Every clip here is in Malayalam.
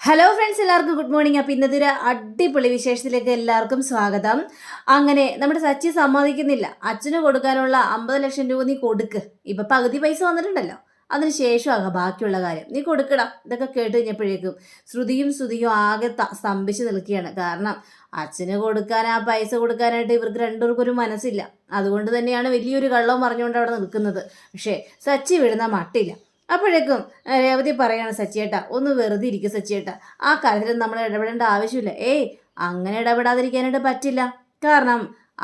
ഹലോ ഫ്രണ്ട്സ് എല്ലാവർക്കും ഗുഡ് മോർണിംഗ് അപ്പോൾ ഇന്നത്തെ ഒരു അടിപൊളി വിശേഷത്തിലേക്ക് എല്ലാവർക്കും സ്വാഗതം. അങ്ങനെ നമ്മുടെ സച്ചി സമ്മതിക്കുന്നില്ല. അച്ഛന് കൊടുക്കാനുള്ള അമ്പത് ലക്ഷം രൂപ നീ കൊടുക്ക്. ഇപ്പം പകുതി പൈസ വന്നിട്ടുണ്ടല്ലോ. അതിന് ശേഷമാകാം ബാക്കിയുള്ള കാര്യം. നീ കൊടുക്കണം. ഇതൊക്കെ കേട്ട് കഴിഞ്ഞപ്പോഴേക്കും ശ്രുതിയും ശ്രുതിയും ആകെ സ്തംഭിച്ച് നിൽക്കുകയാണ്. കാരണം അച്ഛന് കൊടുക്കാൻ ആ പൈസ കൊടുക്കാനായിട്ട് ഇവർക്ക് രണ്ടുപേർക്കും ഒരു മനസ്സില്ല. അതുകൊണ്ട് തന്നെയാണ് വലിയൊരു കള്ളവും പറഞ്ഞുകൊണ്ട് അവിടെ നിൽക്കുന്നത്. പക്ഷേ സച്ചി വിടുന്ന മട്ടില്ല. അപ്പോഴേക്കും രേവതി പറയാണ് സച്ചിയേട്ട ഒന്ന് വെറുതെ ഇരിക്കും സച്ചിയേട്ട. ആ കാര്യത്തിൽ നമ്മൾ ഇടപെടേണ്ട ആവശ്യമില്ല. ഏയ് അങ്ങനെ ഇടപെടാതിരിക്കാനായിട്ട് പറ്റില്ല. കാരണം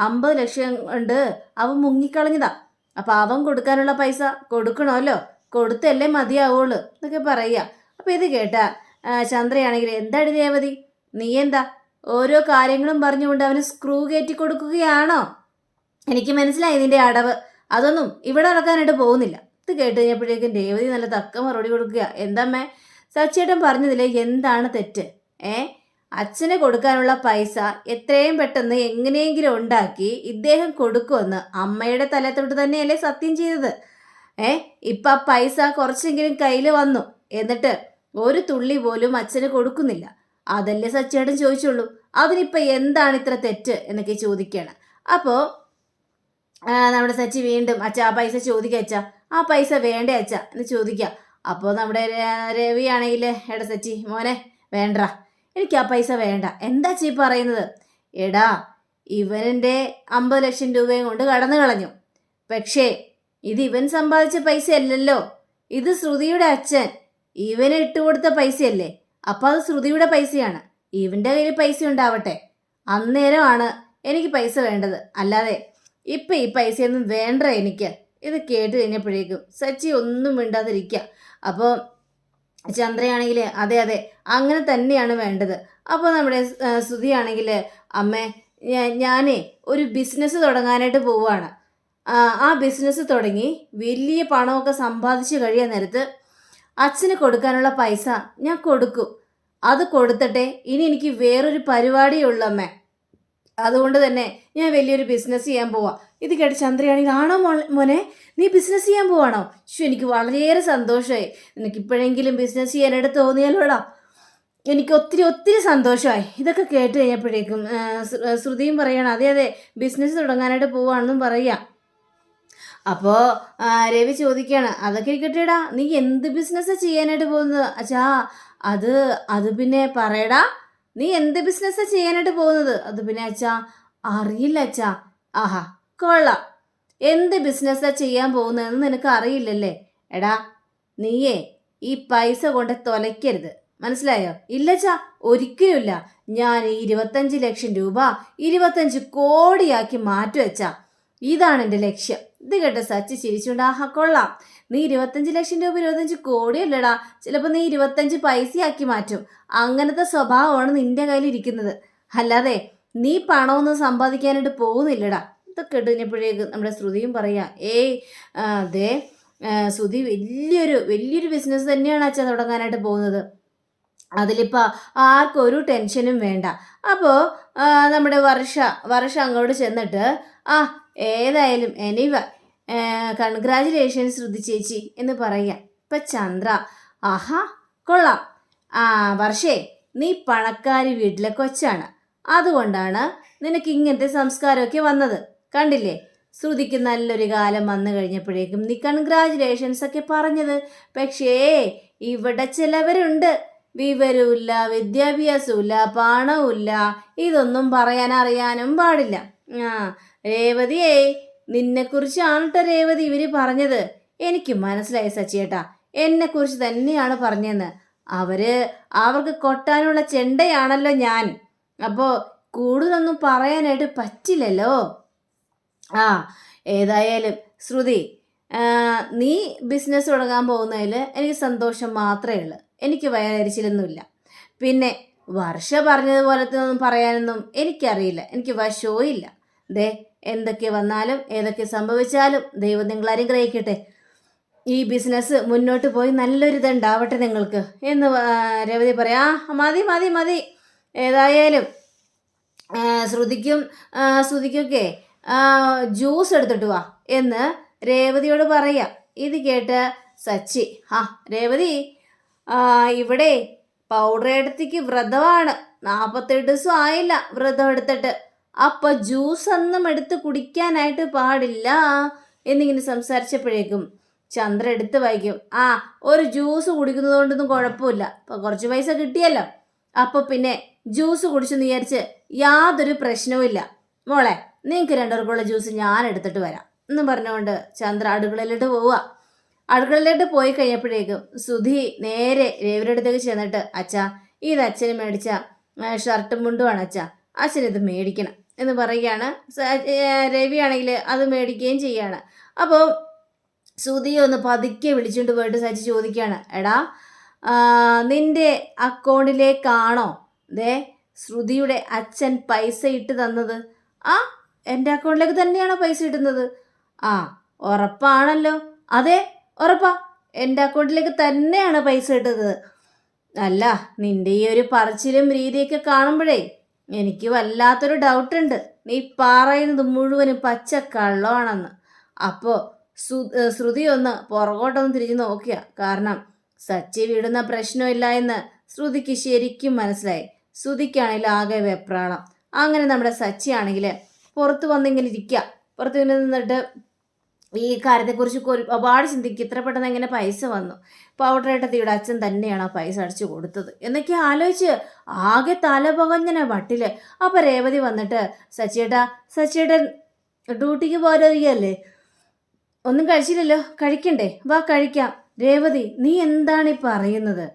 അമ്പത് ലക്ഷം ഉണ്ട് അവൻ മുങ്ങിക്കളഞ്ഞതാ. അപ്പം അവൻ കൊടുക്കാനുള്ള പൈസ കൊടുക്കണമല്ലോ. കൊടുത്തല്ലേ മതിയാവുള്ളൂ എന്നൊക്കെ പറയുക. അപ്പം ഇത് കേട്ടാ ചന്ദ്രയാണെങ്കിൽ എന്താണ് രേവതി? നീ എന്താ? ഓരോ കാര്യങ്ങളും പറഞ്ഞുകൊണ്ട് അവന് സ്ക്രൂ കയറ്റി കൊടുക്കുകയാണോ? എനിക്ക് മനസ്സിലായി നിന്റെ അടവ്. അതൊന്നും ഇവിടെ നടക്കാനായിട്ട് പോകുന്നില്ല. കേട്ട് കഴിഞ്ഞപ്പോഴേക്കും രേവതി നല്ല തക്ക മറുപടി കൊടുക്കുക. എന്താമ്മേ? സച്ചേട്ടൻ പറഞ്ഞതിലെ എന്താണ് തെറ്റ്? ഏ? അച്ഛന് കൊടുക്കാനുള്ള പൈസ എത്രയും പെട്ടെന്ന് എങ്ങനെയെങ്കിലും ഉണ്ടാക്കി ഇദ്ദേഹം കൊടുക്കുമെന്ന് അമ്മയുടെ തലത്തോട്ട് തന്നെയല്ലേ സത്യം ചെയ്തത്? ഏ? ഇപ്പം ആ പൈസ കുറച്ചെങ്കിലും കയ്യിൽ വന്നു. എന്നിട്ട് ഒരു തുള്ളി പോലും അച്ഛന് കൊടുക്കുന്നില്ല. അതല്ലേ സച്ചേട്ടൻ ചോദിച്ചുള്ളൂ. അതിനിപ്പോൾ എന്താണ് ഇത്ര തെറ്റ് എന്നൊക്കെ ചോദിക്കുകയാണ് അപ്പോൾ നമ്മുടെ സച്ചി വീണ്ടും അച്ഛാ പൈസ ചോദിക്കുക അച്ഛ. ആ പൈസ വേണ്ടേ അച്ഛ എന്ന് ചോദിക്കുക അപ്പോൾ നമ്മുടെ രവിയാണെങ്കിൽ എടാ സച്ചി മോനെ വേണ്ട എനിക്ക് ആ പൈസ വേണ്ട. എന്താ ചീ പറയുന്നത്? എടാ ഇവനെന്റെ അമ്പത് ലക്ഷം രൂപയും കൊണ്ട് കടന്നു കളഞ്ഞു. പക്ഷേ ഇത് ഇവൻ സമ്പാദിച്ച പൈസ അല്ലല്ലോ ഇത് ശ്രുതിയുടെ അച്ഛൻ. ഇവന് ഇട്ടുകൊടുത്ത പൈസയല്ലേ. അപ്പോൾ അത് ശ്രുതിയുടെ പൈസയാണ്. ഇവന്റെ കയ്യിൽ പൈസ ഉണ്ടാവട്ടെ. അന്നേരമാണ് എനിക്ക് പൈസ വേണ്ടത്. അല്ലാതെ ഇപ്പം ഈ പൈസയൊന്നും വേണ്ട എനിക്ക്? ഇത് കേട്ട് കഴിഞ്ഞപ്പോഴേക്കും സച്ചി ഒന്നും മിണ്ടാതിരിക്കുക അപ്പോൾ ചന്ദ്രയാണെങ്കിൽ അതെ അതെ അങ്ങനെ തന്നെയാണ് വേണ്ടത്. അപ്പോൾ നമ്മുടെ ശ്രുതിയാണെങ്കിൽ അമ്മേ ഞാനേ ഒരു ബിസിനസ് തുടങ്ങാനായിട്ട് പോവുകയാണ് ആ, ബിസിനസ് തുടങ്ങി വലിയ പണമൊക്കെ സമ്പാദിച്ച് കഴിയാൻ നേരത്ത് അച്ഛന് കൊടുക്കാനുള്ള പൈസ ഞാൻ കൊടുക്കും. അത് കൊടുത്തിട്ടെ ഇനി എനിക്ക് വേറൊരു പരിപാടിയുള്ളമ്മേ അതുകൊണ്ട് തന്നെ ഞാൻ വലിയൊരു ബിസിനസ് ചെയ്യാൻ പോവാ. ഇത് കേട്ട് ചന്ദ്രയാണെങ്കിൽ ആണോ മോനെ നീ ബിസിനസ് ചെയ്യാൻ പോവാണോ? ശോ എനിക്ക് വളരെയേറെ സന്തോഷമായി നിനക്ക് ഇപ്പോഴെങ്കിലും ബിസിനസ് ചെയ്യാനായിട്ട് തോന്നിയാലോടാ? എനിക്ക് ഒത്തിരി ഒത്തിരി സന്തോഷമായി ഇതൊക്കെ കേട്ട് കഴിഞ്ഞപ്പോഴേക്കും ശ്രുതിയും പറയണം അതെ അതെ ബിസിനസ് തുടങ്ങാനായിട്ട് പോവാണെന്നും പറയാം. അപ്പോൾ രവി ചോദിക്കുകയാണ് അതൊക്കെ ഇരിക്കട്ടെടാ നീ എന്ത് ബിസിനസ്സാണ് ചെയ്യാനായിട്ട് പോകുന്നത്? അച്ഛാ അത് അത് പിന്നെ പറയടാ നീ എന്ത് ബിസിനസ്സാണ് ചെയ്യാനായിട്ട് പോകുന്നത്? അത് പിന്നെ അച്ഛാ അറിയില്ല അച്ഛാ. ആഹാ കൊള്ളാം. എന്ത് ബിസിനസ്സാണ് ചെയ്യാൻ പോകുന്നതെന്ന് നിനക്ക് അറിയില്ലല്ലേ? എടാ നീയേ ഈ പൈസ കൊണ്ട് തൊലയ്ക്കരുത്. മനസ്സിലായോ? ഇല്ലച്ചാ ഒരിക്കലുമില്ല. ഞാൻ ഈ ഇരുപത്തഞ്ച് ലക്ഷം രൂപ ഇരുപത്തഞ്ച് കോടിയാക്കി മാറ്റുവെച്ചാ. ഇതാണ് എന്റെ ലക്ഷ്യം. ഇത് കേട്ട സച്ചി ചിരിച്ചുകൊണ്ട് ആഹാ കൊള്ളാം. നീ ഇരുപത്തഞ്ച് ലക്ഷം രൂപ ഇരുപത്തഞ്ച് കോടിയല്ലടാ. ചിലപ്പോൾ നീ ഇരുപത്തഞ്ച് പൈസയാക്കി മാറ്റും. അങ്ങനത്തെ സ്വഭാവമാണ് നിന്റെ കയ്യിൽ ഇരിക്കുന്നത് അല്ലാതെ നീ പണമൊന്നും സമ്പാദിക്കാനായിട്ട് പോകുന്നില്ലടാ. ഇതൊക്കെ ഇടുന്നപ്പോഴേക്കും നമ്മുടെ ശ്രുതിയും പറയാം ഏയ് അതെ ശ്രുതി വലിയൊരു വലിയൊരു ബിസിനസ് തന്നെയാണ് അച്ഛൻ തുടങ്ങാനായിട്ട് പോകുന്നത്. അതിലിപ്പോൾ ആർക്കൊരു ടെൻഷനും വേണ്ട. അപ്പോൾ നമ്മുടെ വർഷ വർഷ അങ്ങോട്ട് ചെന്നിട്ട് ആ ഏതായാലും എനിവ കൺഗ്രാചുലേഷൻസ് ശ്രുതി ചേച്ചി എന്ന് പറയാം. ഇപ്പം ചന്ദ്ര ആഹാ കൊള്ളാം. ആ വർഷേ നീ പണക്കാരി വീട്ടിലെ കൊച്ചാണ്. അതുകൊണ്ടാണ് നിനക്ക് ഇങ്ങനത്തെ സംസ്കാരമൊക്കെ വന്നത്. കണ്ടില്ലേ? ശ്രുതിക്ക് നല്ലൊരു കാലം വന്നു കഴിഞ്ഞപ്പോഴേക്കും നീ കൺഗ്രാചുലേഷൻസ് ഒക്കെ പറഞ്ഞത് പക്ഷേ ഇവിടെ ചിലവരുണ്ട്. വിവരവുമില്ല വിദ്യാഭ്യാസമില്ല പണവുമില്ല. ഇതൊന്നും പറയാൻ അറിയാനും പാടില്ല. ആ രേവതിയേ നിന്നെക്കുറിച്ചാണ് കേട്ടോ രേവതി ഇവർ പറഞ്ഞത്. എനിക്ക് മനസ്സിലായി സച്ചിയേട്ടാ. എന്നെക്കുറിച്ച് തന്നെയാണ് പറഞ്ഞതെന്ന്. അവർ അവർക്ക് കൊട്ടാനുള്ള ചെണ്ടയാണല്ലോ ഞാൻ. അപ്പോൾ കൂടുതലൊന്നും പറയാനായിട്ട് പറ്റില്ലല്ലോ. ആ ഏതായാലും. ശ്രുതി നീ ബിസിനസ് തുടങ്ങാൻ പോകുന്നതിൽ എനിക്ക് സന്തോഷം മാത്രമേ ഉള്ളൂ. എനിക്ക് വയറരിച്ചിലൊന്നുമില്ല പിന്നെ വർഷ പറഞ്ഞതുപോലെ ഒന്നും പറയാനൊന്നും എനിക്കറിയില്ല. എനിക്ക് വശവും ഇല്ല. ദേ എന്തൊക്കെ വന്നാലും ഏതൊക്കെ സംഭവിച്ചാലും ദൈവം നിങ്ങൾ അനുഗ്രഹിക്കട്ടെ. ഈ ബിസിനസ് മുന്നോട്ട് പോയി നല്ലൊരു ഇതുണ്ടാവട്ടെ നിങ്ങൾക്ക്. എന്ന് രവതി പറയാം ആ മതി മതി മതി. ഏതായാലും ശ്രുതിക്കും ശ്രുതിക്കൊക്കെ ജ്യൂസ് എടുത്തിട്ട് വാ. എന്ന് രേവതിയോട് പറയാം. ഇത് കേട്ട് സച്ചി ആ രേവതി ഇവിടെ പൗഡർ എടുത്തേക്ക് വ്രതമാണ്. നാൽപ്പത്തെട്ട് ദിവസം ആയില്ല വ്രതം എടുത്തിട്ട്. അപ്പം ജ്യൂസ് ഒന്നും എടുത്ത് കുടിക്കാനായിട്ട് പാടില്ല എന്നിങ്ങനെ സംസാരിച്ചപ്പോഴേക്കും ചന്ദ്ര എടുത്ത് വായിക്കും. ആ ഒരു ജ്യൂസ് കുടിക്കുന്നത് കൊണ്ടൊന്നും കുഴപ്പമില്ല. അപ്പം കുറച്ച് പൈസ കിട്ടിയല്ലോ. അപ്പം പിന്നെ ജ്യൂസ് കുടിച്ചെന്ന് വിചാരിച്ച് യാതൊരു പ്രശ്നവുമില്ല. മോളെ നിങ്ങൾക്ക് രണ്ടുപേർക്കുള്ള ജ്യൂസ് ഞാൻ എടുത്തിട്ട് വരാം. എന്ന് പറഞ്ഞുകൊണ്ട് ചന്ദ്ര അടുക്കളയിലോട്ട് പോവുക. അടുക്കളയിലോട്ട് പോയി കഴിഞ്ഞപ്പോഴേക്കും സുധി നേരെ രവിയുടെ അടുത്തേക്ക് ചെന്നിട്ട് അച്ഛാ ഇത് അച്ഛന് മേടിച്ച ഷർട്ടും മുണ്ടുമാണ് അച്ഛാ അച്ഛൻ ഇത് മേടിക്കണം. എന്ന് പറയുകയാണ്. രവിയാണെങ്കിൽ അത് മേടിക്കുകയും ചെയ്യാണ്. അപ്പോൾ സുധിയെ ഒന്ന് പതുക്കെ വിളിച്ചുകൊണ്ട് പോയിട്ട് സച്ചി ചോദിക്കുകയാണ് എടാ നിന്റെ അക്കൗണ്ടിലേക്കാണോ ദേ ശ്രുതിയുടെ അച്ഛൻ പൈസ ഇട്ട് തന്നത്? ആ എന്റെ അക്കൗണ്ടിലേക്ക് തന്നെയാണോ പൈസ ഇടുന്നത്? ആ ഉറപ്പാണല്ലോ. അതെ ഉറപ്പാ. എന്റെ അക്കൗണ്ടിലേക്ക് തന്നെയാണ് പൈസ ഇട്ടത് അല്ല നിന്റെ ഈ ഒരു പറച്ചിലും രീതിയൊക്കെ കാണുമ്പോഴേ എനിക്ക് വല്ലാത്തൊരു ഡൗട്ട് ഉണ്ട് നീ പറയുന്നത് മുഴുവനും പച്ച കള്ളമാണെന്ന് അപ്പോൾ സു ശ്രുതി ഒന്ന് പുറകോട്ടൊന്ന് തിരിഞ്ഞു നോക്കിയ. കാരണം സച്ചി വിടുന്ന പ്രശ്നമില്ല എന്ന് ശ്രുതിക്ക് ശരിക്കും മനസ്സിലായി. ശ്രുതിക്കാണെങ്കിൽ ആകെ വെപ്രാളം. അങ്ങനെ നമ്മുടെ സച്ചി ആണെങ്കിൽ പുറത്ത് വന്നിങ്ങനെ ഇരിക്കുക പുറത്ത് ഇങ്ങനെ നിന്നിട്ട് ഈ കാര്യത്തെക്കുറിച്ച് ഒരു- ഒരുപാട് ചിന്തിക്കുക ഇത്ര പെട്ടെന്ന് എങ്ങനെ പൈസ വന്നു? പൗഡറേട്ടത്തിയുടെ അച്ഛൻ തന്നെയാണ് ആ പൈസ അടിച്ചു കൊടുത്തത്. എന്നൊക്കെ ആലോചിച്ച് ആകെ തലപകഞ്ഞന വട്ടിൽ. അപ്പം രേവതി വന്നിട്ട് സച്ചിയേട്ടാ സച്ചിയേട്ടൻ ഡ്യൂട്ടിക്ക് പോരല്ലേ ഒന്നും കഴിച്ചില്ലല്ലോ? കഴിക്കണ്ടേ? വാ കഴിക്കാം. രേവതി നീ എന്താണ് ഈ പറയുന്നത്?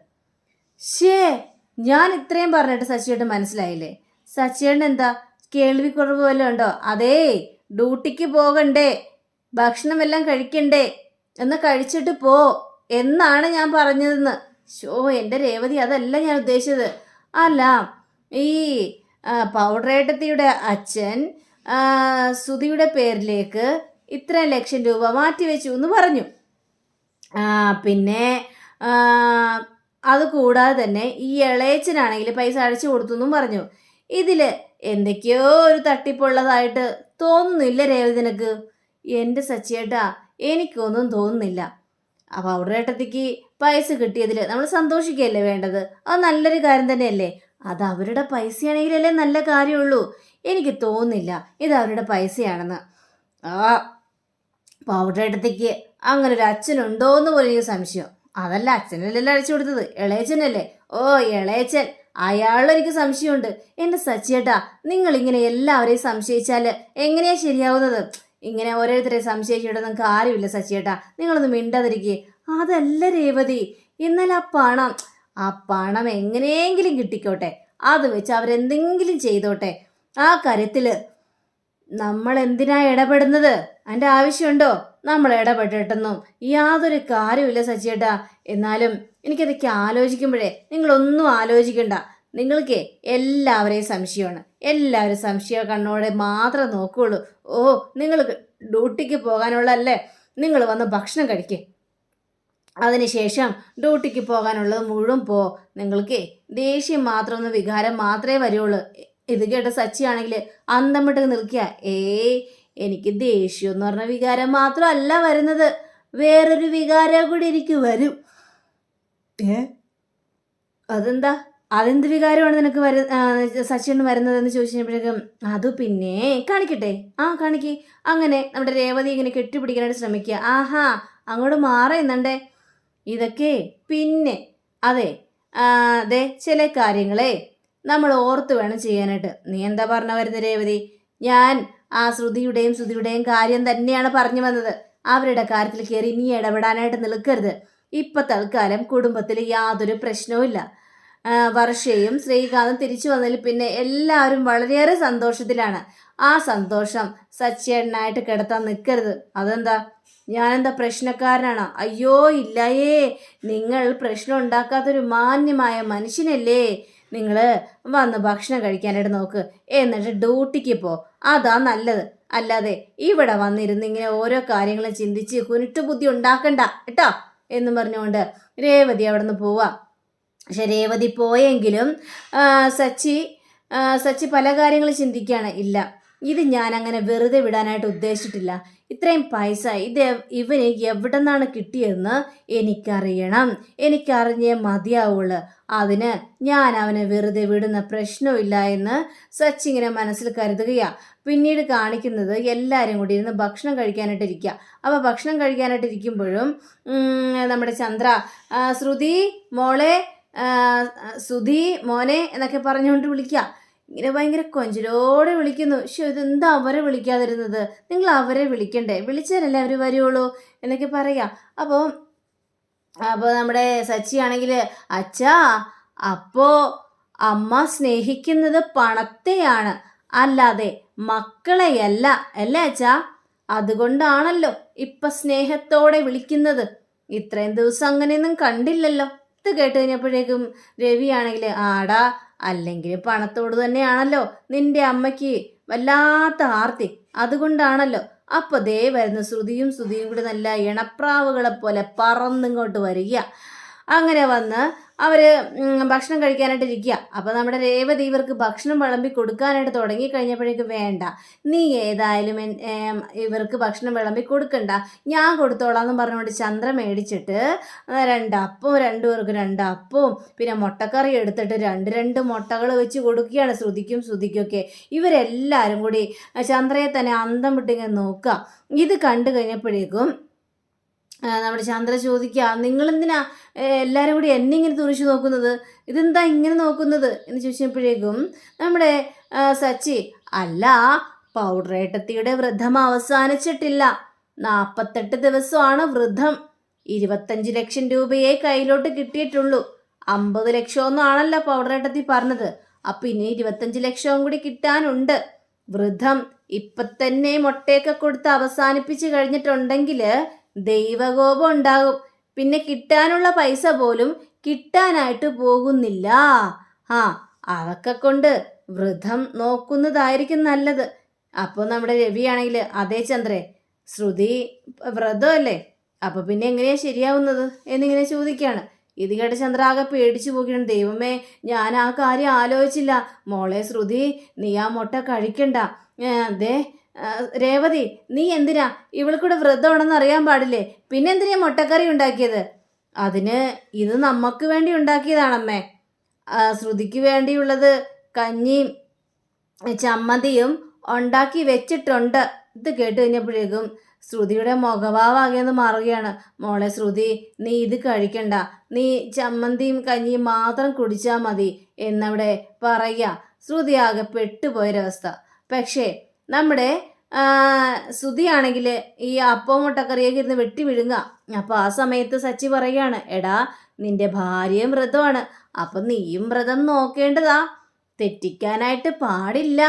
ഷേ ഞാൻ ഇത്രയും പറഞ്ഞിട്ട് സച്ചിയേട്ടൻ മനസ്സിലായില്ലേ? സച്ചിയേട്ടൻ എന്താ കേൾവിക്കുറവ് വല്ലതും ഉണ്ടോ? അതേ ഡ്യൂട്ടിക്ക് പോകണ്ടേ ഭക്ഷണമെല്ലാം കഴിക്കണ്ടേ എന്ന് കഴിച്ചിട്ട് പോ എന്നാണ് ഞാൻ പറഞ്ഞതെന്ന്. ഷോ എന്റെ രേവതി അതല്ല ഞാൻ ഉദ്ദേശിച്ചത്. അല്ല ഈ പൗഡറേട്ടത്തിയുടെ അച്ഛൻ സുധിയുടെ പേരിലേക്ക് ഇത്രയും ലക്ഷം രൂപ മാറ്റിവെച്ചു എന്ന് പറഞ്ഞു. പിന്നെ അതുകൂടാതെ അത് കൂടാതെ തന്നെ ഈ ഇളയച്ചനാണെങ്കിൽ പൈസ അടച്ചു കൊടുത്തു എന്നും പറഞ്ഞു. ഇതിൽ എന്തൊക്കെയോ ഒരു തട്ടിപ്പുള്ളതായിട്ട് തോന്നുന്നില്ല രേവതി നിനക്ക്. എന്റെ സച്ചിയേട്ടാ എനിക്കൊന്നും തോന്നുന്നില്ല. അപ്പോൾ അവിടെ ഏട്ടത്തിക്ക് പൈസ കിട്ടിയതിൽ നമ്മൾ സന്തോഷിക്കുകയല്ലേ വേണ്ടത്? അത് നല്ലൊരു കാര്യം തന്നെയല്ലേ? അത് അവരുടെ പൈസയാണെങ്കിലല്ലേ നല്ല കാര്യമുള്ളൂ. എനിക്ക് തോന്നുന്നില്ല ഇത് അവരുടെ പൈസയാണെന്ന്. ആ പൗഡർ ഏട്ടത്തിക്ക് അങ്ങനെ ഒരു അച്ഛനുണ്ടോ എന്ന് പോലും എനിക്ക് സംശയം. അതല്ല അച്ഛനല്ലല്ലോ അടിച്ചു കൊടുത്തത്? ഇളയച്ചനല്ലേ ഓ ഇളയച്ചൻ അയാളെനിക്ക് സംശയമുണ്ട്. എന്റെ സച്ചിയേട്ടാ നിങ്ങൾ ഇങ്ങനെ എല്ലാവരെയും സംശയിച്ചാൽ എങ്ങനെയാ ശരിയാവുന്നത്? ഇങ്ങനെ ഓരോരുത്തരെ സംശയിച്ചിട്ട് നിങ്ങൾക്ക് ആരുമില്ല സച്ചിയേട്ടാ. നിങ്ങളൊന്ന് മിണ്ടാതിരിക്കേ. അതല്ല രേവതി എന്നാൽ ആ പണം ആ പണം എങ്ങനെയെങ്കിലും കിട്ടിക്കോട്ടെ. അത് വെച്ച് അവരെന്തെങ്കിലും ചെയ്തോട്ടെ. ആ കാര്യത്തിൽ നമ്മൾ എന്തിനാ ഇടപെടുന്നത്? അതിന്റെ ആവശ്യമുണ്ടോ? നമ്മൾ ഇടപെട്ടിട്ടെന്നും യാതൊരു കാര്യമില്ല സച്ചിയേട്ടാ. എന്നാലും എനിക്കതൊക്കെ ആലോചിക്കുമ്പോഴേ നിങ്ങളൊന്നും ആലോചിക്കണ്ട. നിങ്ങൾക്ക് എല്ലാവരെയും സംശയമാണ്. എല്ലാവരും സംശയ കണ്ണോടെ മാത്രം നോക്കുകയുള്ളൂ ഓ നിങ്ങൾ ഡ്യൂട്ടിക്ക് പോകാനുള്ളതല്ലേ? നിങ്ങൾ വന്ന് ഭക്ഷണം കഴിക്കേ. അതിനുശേഷം ഡ്യൂട്ടിക്ക് പോകാനുള്ളത് മുഴുവൻ പോ. നിങ്ങൾക്ക് ദേഷ്യം മാത്രം ഒന്ന് വികാരം മാത്രമേ വരുള്ളൂ. ഇത് കേട്ട സച്ചിയാണെങ്കിൽ അന്തം വിട്ട് നിൽക്കുക. ഏയ് എനിക്ക് ദേഷ്യം എന്ന് പറഞ്ഞ വികാരം മാത്രമല്ല വരുന്നത്. വേറൊരു വികാരം കൂടി എനിക്ക് വരും. അതെന്താ? അതെന്ത് വികാരമാണ് നിനക്ക് വര സച്ചിന് വരുന്നത് വരുന്നതെന്ന് ചോദിച്ചപ്പോഴേക്കും അത് പിന്നെ കാണിക്കട്ടെ. ആ കാണിക്കേ. അങ്ങനെ നമ്മുടെ രേവതി ഇങ്ങനെ കെട്ടിപ്പിടിക്കാനായിട്ട് ശ്രമിക്കുക. ആഹാ അങ്ങോട്ട് മാറുന്നുണ്ടേ ഇതൊക്കെ പിന്നെ അതെ അതെ ചില കാര്യങ്ങളെ നമ്മൾ ഓർത്ത് വേണം ചെയ്യാനായിട്ട്. നീ എന്താ പറഞ്ഞ വരുന്നത് രേവതി? ഞാൻ ആ ശ്രുതിയുടെയും ശ്രുതിയുടെയും കാര്യം തന്നെയാണ് പറഞ്ഞു വന്നത്. അവരുടെ കാര്യത്തിൽ കയറി നീ ഇടപെടാനായിട്ട് നിൽക്കരുത്. ഇപ്പൊ തൽക്കാലം കുടുംബത്തിൽ യാതൊരു പ്രശ്നവുമില്ല വർഷയും ശ്രീകാന്തും തിരിച്ചു വന്നതിൽ പിന്നെ എല്ലാവരും വളരെയേറെ സന്തോഷത്തിലാണ്. ആ സന്തോഷം സച്ചേട്ടനായിട്ട് കിടത്താൻ നിൽക്കരുത് അതെന്താ? ഞാനെന്താ പ്രശ്നക്കാരനാണോ? അയ്യോ ഇല്ലയേ. നിങ്ങൾ പ്രശ്നം ഉണ്ടാക്കാത്തൊരു മാന്യമായ മനുഷ്യനല്ലേ. നിങ്ങൾ വന്ന് ഭക്ഷണം കഴിക്കാനായിട്ട് നോക്ക്. എന്നിട്ട് ഡ്യൂട്ടിക്ക് പോ. അതാ നല്ലത്. അല്ലാതെ ഇവിടെ വന്നിരുന്ന് ഇങ്ങനെ ഓരോ കാര്യങ്ങളും ചിന്തിച്ച് കുരുട്ടു ബുദ്ധി ഉണ്ടാക്കണ്ട. കേട്ടോ? എന്നും പറഞ്ഞുകൊണ്ട് രേവതി അവിടെ നിന്ന് പോവാ. പക്ഷെ രേവതി പോയെങ്കിലും സച്ചി സച്ചി പല കാര്യങ്ങളും ചിന്തിക്കുകയാണ് ഇല്ല. ഇത് ഞാൻ അങ്ങനെ വെറുതെ വിടാനായിട്ട് ഉദ്ദേശിച്ചിട്ടില്ല. ഇത്രയും പൈസ ഇത് ഇവന് എവിടെ നിന്നാണ് കിട്ടിയതെന്ന് എനിക്കറിയണം. എനിക്കറിഞ്ഞേ മതിയാവുള്ളൂ. അതിന് ഞാൻ അവനെ വെറുതെ വിടുന്ന പ്രശ്നമില്ല എന്ന് സച്ചിങ്ങനെ മനസ്സിൽ കരുതുകയാ. പിന്നീട് കാണിക്കുന്നത് എല്ലാവരും കൂടി ഇരുന്ന് ഭക്ഷണം കഴിക്കാനായിട്ടിരിക്കുക അപ്പോൾ ഭക്ഷണം കഴിക്കാനായിട്ടിരിക്കുമ്പോഴും നമ്മുടെ ചന്ദ്ര ശ്രുതി മോളെ സുധി മോനെ എന്നൊക്കെ പറഞ്ഞുകൊണ്ട് വിളിക്കുക ഇങ്ങനെ ഭയങ്കര കൊഞ്ചലോടെ വിളിക്കുന്നു. പക്ഷെ ഇതെന്താ അവരെ വിളിക്കാതിരുന്നത്? നിങ്ങൾ അവരെ വിളിക്കണ്ടേ? വിളിച്ചാലല്ലേ അവർ വരുവുള്ളൂ എന്നൊക്കെ പറയാം. അപ്പോൾ അപ്പോൾ നമ്മുടെ സച്ചി ആണെങ്കിൽ അച്ഛാ അപ്പോൾ അമ്മ സ്നേഹിക്കുന്നത് പണത്തെയാണ്. അല്ലാതെ മക്കളെയല്ല. അല്ലേ അച്ഛാ? അതുകൊണ്ടാണല്ലോ ഇപ്പം സ്നേഹത്തോടെ വിളിക്കുന്നത്. ഇത്രയും ദിവസം അങ്ങനെയൊന്നും കണ്ടില്ലല്ലോ. കേട്ട് കഴിഞ്ഞപ്പോഴേക്കും രവിയാണെങ്കിൽ ആടാ അല്ലെങ്കിൽ പണത്തോട് തന്നെയാണല്ലോ നിന്റെ അമ്മയ്ക്ക് വല്ലാത്ത ആർത്തി. അതുകൊണ്ടാണല്ലോ അപ്പോൾ ദേ വരുന്ന ശ്രുതിയും ശ്രുതിയും കൂടി നല്ല ഇണപ്രാവുകളെ പോലെ പറന്നിങ്ങോട്ട് വരിക. അങ്ങനെ വന്ന് അവർ ഭക്ഷണം കഴിക്കാനായിട്ട് ഇരിക്കുക അപ്പോൾ നമ്മുടെ രേവതി ഇവർക്ക് ഭക്ഷണം വിളമ്പി കൊടുക്കാനായിട്ട് തുടങ്ങി കഴിഞ്ഞപ്പോഴേക്ക് വേണ്ട. നീ ഏതായാലും ഇവർക്ക് ഭക്ഷണം വിളമ്പി കൊടുക്കണ്ട. ഞാൻ കൊടുത്തോളാം എന്ന് പറഞ്ഞുകൊണ്ട് ചന്ദ്ര മേടിച്ചിട്ട് രണ്ടപ്പവും രണ്ട് പേർക്ക് രണ്ട് അപ്പവും പിന്നെ മുട്ടക്കറി എടുത്തിട്ട് രണ്ട് രണ്ട് മുട്ടകൾ വെച്ച് കൊടുക്കുകയാണ് ശ്രുതിക്കും ശ്രുതിക്കൊക്കെ. ഇവരെല്ലാവരും കൂടി ചന്ദ്രയെ തന്നെ അന്തം വിട്ടിങ്ങനെ നോക്കുക ഇത് കണ്ടു കഴിഞ്ഞപ്പോഴേക്കും നമ്മുടെ ചന്ദ്ര ചോദിക്കുക നിങ്ങളെന്തിനാ എല്ലാവരും കൂടി എന്നെ ഇങ്ങനെ തുറിച്ചു നോക്കുന്നത്? ഇതെന്താ ഇങ്ങനെ നോക്കുന്നത്? എന്ന് ചോദിച്ചപ്പോഴേക്കും നമ്മുടെ സച്ചി അല്ല പൗഡറേട്ടത്തിയുടെ വ്രതം അവസാനിച്ചിട്ടില്ല. നാൽപ്പത്തെട്ട് ദിവസമാണ് വ്രതം. ഇരുപത്തഞ്ച് ലക്ഷം രൂപയെ കയ്യിലോട്ട് കിട്ടിയിട്ടുള്ളൂ. അമ്പത് ലക്ഷമൊന്നും ആണല്ലോ പൗഡറേട്ടത്തി പറഞ്ഞത്. അപ്പം ഇനി ഇരുപത്തഞ്ച് ലക്ഷവും കൂടി കിട്ടാനുണ്ട്. വൃദ്ധം ഇപ്പം തന്നെ മുട്ടയൊക്കെ കൊടുത്ത് അവസാനിപ്പിച്ച് കഴിഞ്ഞിട്ടുണ്ടെങ്കിൽ ദൈവകോപം ഉണ്ടാകും. പിന്നെ കിട്ടാനുള്ള പൈസ പോലും കിട്ടാനായിട്ട് പോകുന്നില്ല. ആ അതൊക്കെ കൊണ്ട് വ്രതം നോക്കുന്നതായിരിക്കും നല്ലത്. അപ്പോൾ നമ്മുടെ രവിയാണെങ്കിൽ അതേ ചന്ദ്രേ ശ്രുതി വ്രതമല്ലേ? അപ്പോൾ പിന്നെ എങ്ങനെയാണ് ശരിയാവുന്നത്? എന്നിങ്ങനെ ചോദിക്കുകയാണ്. ഇത് കേട്ട ചന്ദ്ര ആകെ പേടിച്ചു പോകുകയാണ് ദൈവമേ ഞാൻ ആ കാര്യം ആലോചിച്ചില്ല. മോളെ ശ്രുതി നീ ആ മുട്ട കഴിക്കണ്ട. അതേ രേവതി നീ എന്തിനാ? ഇവൾക്കൂടെ വ്രതമാണെന്ന് അറിയാൻ പാടില്ലേ? പിന്നെ എന്തിനാ മുട്ടക്കറി ഉണ്ടാക്കിയത്? അതിന് ഇത് നമുക്ക് വേണ്ടി ഉണ്ടാക്കിയതാണമ്മേ. ശ്രുതിക്ക് വേണ്ടിയുള്ളത് കഞ്ഞിയും ചമ്മന്തിയും ഉണ്ടാക്കി വെച്ചിട്ടുണ്ട്. ഇത് കേട്ട് കഴിഞ്ഞപ്പോഴേക്കും ശ്രുതിയുടെ മുഖഭാവാകെന്ന് മാറുകയാണ്. മോളെ ശ്രുതി നീ ഇത് കഴിക്കണ്ട. നീ ചമ്മന്തിയും കഞ്ഞിയും മാത്രം കുടിച്ചാൽ മതി എന്നവിടെ പറയുക ശ്രുതി ആകെ പെട്ടുപോയൊരവസ്ഥ. പക്ഷേ നമ്മുടെ ശ്രുതിയാണെങ്കിൽ ഈ അപ്പവും മുട്ടക്കറിയൊക്കെ ഇരുന്ന് വെട്ടി വിഴുങ്ങുക. അപ്പോൾ ആ സമയത്ത് സച്ചി പറയുകയാണ് എടാ നിന്റെ ഭാര്യയും വ്രതമാണ് അപ്പം നീയും വ്രതം നോക്കേണ്ടതാ. തെറ്റിക്കാനായിട്ട് പാടില്ല.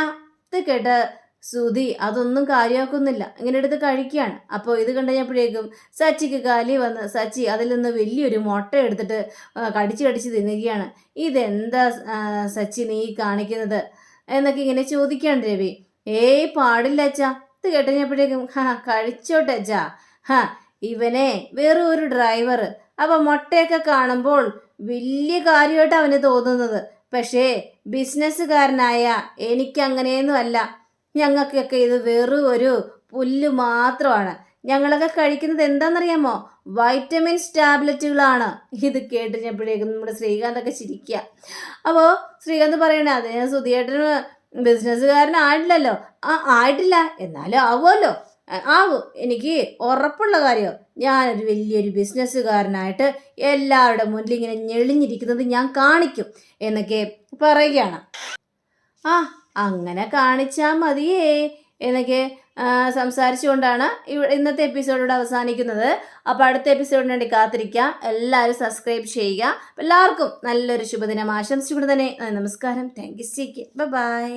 ഇത് കേട്ട ശ്രുതി അതൊന്നും കാര്യമാക്കുന്നില്ല. ഇങ്ങനെ എടുത്ത് കഴിക്കുകയാണ്. അപ്പോൾ ഇത് കണ്ടുകഴിഞ്ഞപ്പോഴേക്കും സച്ചിക്ക് കാലി വന്ന് സച്ചി അതിൽ നിന്ന് വലിയൊരു മുട്ട എടുത്തിട്ട് കടിച്ച് കടിച്ച് തിന്നുകയാണ്. ഇതെന്താ സച്ചി നീ കാണിക്കുന്നത്? എന്നൊക്കെ ഇങ്ങനെ ചോദിക്കുകയാണ് രവി. ഏയ് പാടില്ല അച്ഛാ. ഇത് കേട്ടപ്പോഴേക്കും ഹാ കഴിച്ചോട്ടെ അച്ഛാ. ഹാ ഇവനെ വെറും ഒരു ഡ്രൈവർ അപ്പൊ മുട്ടയൊക്കെ കാണുമ്പോൾ വലിയ കാര്യമായിട്ട് അവന് തോന്നുന്നത്. പക്ഷേ ബിസിനസ്സുകാരനായ എനിക്കങ്ങനെയൊന്നും അല്ല. ഞങ്ങൾക്കൊക്കെ ഇത് വെറും ഒരു പുല്ല് മാത്രമാണ്. ഞങ്ങളൊക്കെ കഴിക്കുന്നത് എന്താണെന്നറിയാമോ? വൈറ്റമിൻസ് ടാബ്ലറ്റുകളാണ് ഇത് കേട്ടിഞ്ഞപ്പോഴേക്കും നമ്മുടെ ശ്രീകാന്തൊക്കെ ചിരിക്കുക അപ്പോൾ ശ്രീകാന്ത് പറയണേ അതിന് സുധിയേട്ടന് ബിസിനസ്സുകാരനായിട്ടില്ലല്ലോ. ആ ആയിട്ടില്ല. എന്നാലും ആവുമല്ലോ. ആവും. എനിക്ക് ഉറപ്പുള്ള കാര്യം. ഞാനൊരു വലിയൊരു ബിസിനസ്സുകാരനായിട്ട് എല്ലാവരുടെ മുന്നിൽ ഇങ്ങനെ ഞെളിഞ്ഞിരിക്കുന്നത് ഞാൻ കാണിക്കും എന്നൊക്കെ പറയുകയാണ്. ആ അങ്ങനെ കാണിച്ചാൽ മതിയേ. എന്നൊക്കെ സംസാരിച്ചുകൊണ്ടാണ് ഇന്നത്തെ എപ്പിസോഡോട് അവസാനിക്കുന്നത്. അപ്പോൾ അടുത്ത എപ്പിസോഡിന് വേണ്ടി കാത്തിരിക്കുക എല്ലാവരും സബ്സ്ക്രൈബ് ചെയ്യുക. എല്ലാവർക്കും നല്ലൊരു ശുഭദിനം ആശംസിച്ചുകൊണ്ട് തന്നെ നമസ്കാരം. Thank you by